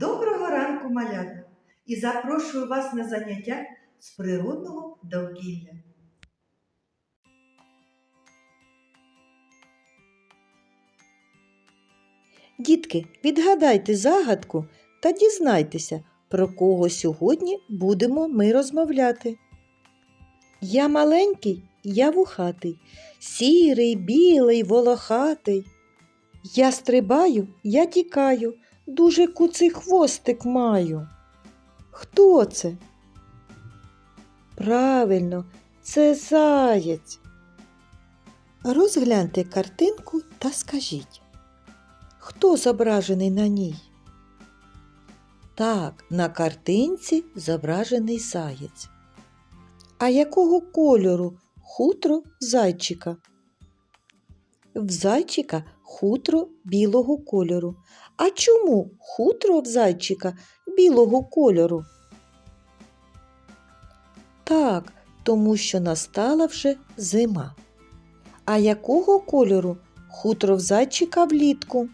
Доброго ранку, малята! І запрошую вас на заняття з природного довкілля. Дітки, відгадайте загадку та дізнайтеся, про кого сьогодні будемо ми розмовляти. Я маленький, я вухатий, сірий, білий, волохатий. Я стрибаю, я тікаю, дуже куций хвостик маю. Хто це? Правильно, це заєць. Розгляньте картинку та скажіть. Хто зображений на ній? Так, на картинці зображений заєць. А якого кольору хутро зайчика? В зайчика хутро білого кольору. А чому хутро в зайчика білого кольору? Так, тому що настала вже зима. А якого кольору хутро в зайчика влітку?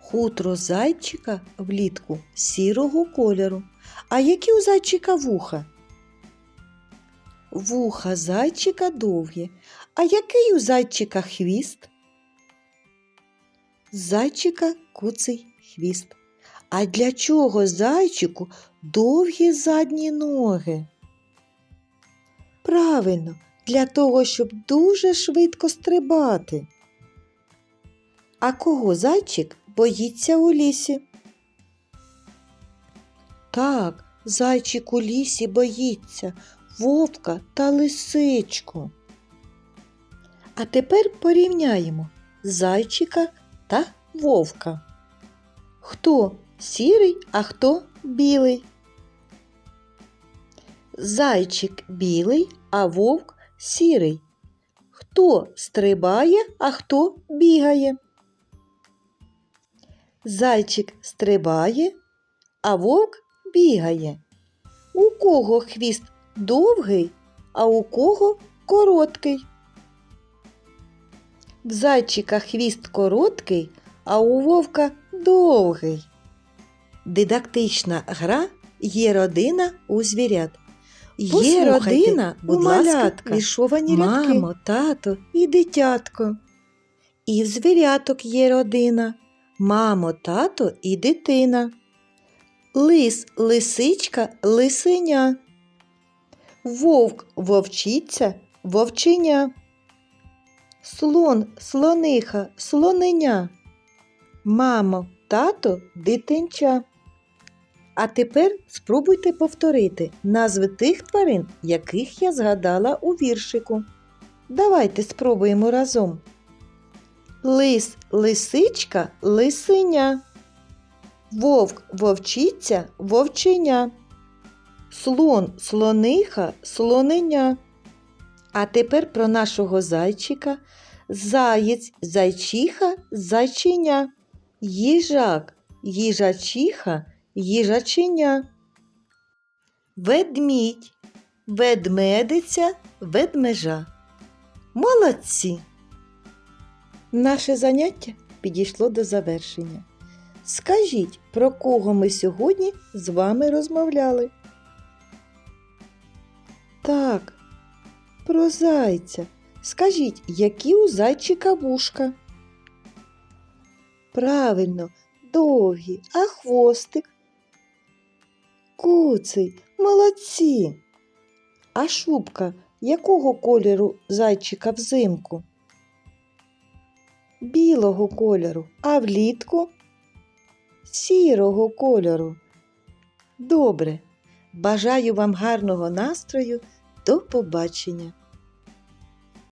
Хутро зайчика влітку сірого кольору. А які у зайчика вуха? Вуха зайчика довгі. А який у зайчика хвіст? Зайчика куций хвіст. А для чого зайчику довгі задні ноги? Правильно, для того, щоб дуже швидко стрибати. А кого зайчик боїться у лісі? Так, зайчик у лісі боїться вовка та лисичку. А тепер порівняємо зайчика та вовка. Хто сірий, а хто білий? Зайчик білий, а вовк сірий. Хто стрибає, а хто бігає? Зайчик стрибає, а вовк бігає. У кого хвіст довгий, а у кого короткий? В зайчика хвіст короткий, а у вовка довгий. Дидактична гра є родина у звірят. Є Послухайте, родина, будь у малятка, віршовані рядки. мамо, тато і дитятко. І в звіряток є родина, мамо, тато і дитина. Лис, лисичка, лисеня. Вовк, вовчиця, вовченя. Слон, слониха, слоненя. Мамо, тато, дитинча. А тепер спробуйте повторити назви тих тварин, яких я згадала у віршику. Давайте спробуємо разом. Лис, лисичка, лисеня. Вовк, вовчиця, вовченя. Слон, слониха, слоненя. А тепер про нашого зайчика. Заєць, зайчиха, зайченя. Їжак, їжачиха, їжаченя. Ведмідь, ведмедиця, ведмежа. Молодці! Наше заняття підійшло до завершення. Скажіть, про кого ми сьогодні з вами розмовляли? Так, про зайця. Скажіть, які у зайчика вушка? Правильно, довгі, а хвостик? Куций, молодці. А шубка якого кольору зайчика взимку? Білого кольору, а влітку? Сірого кольору. Добре. Бажаю вам гарного настрою. До побачення!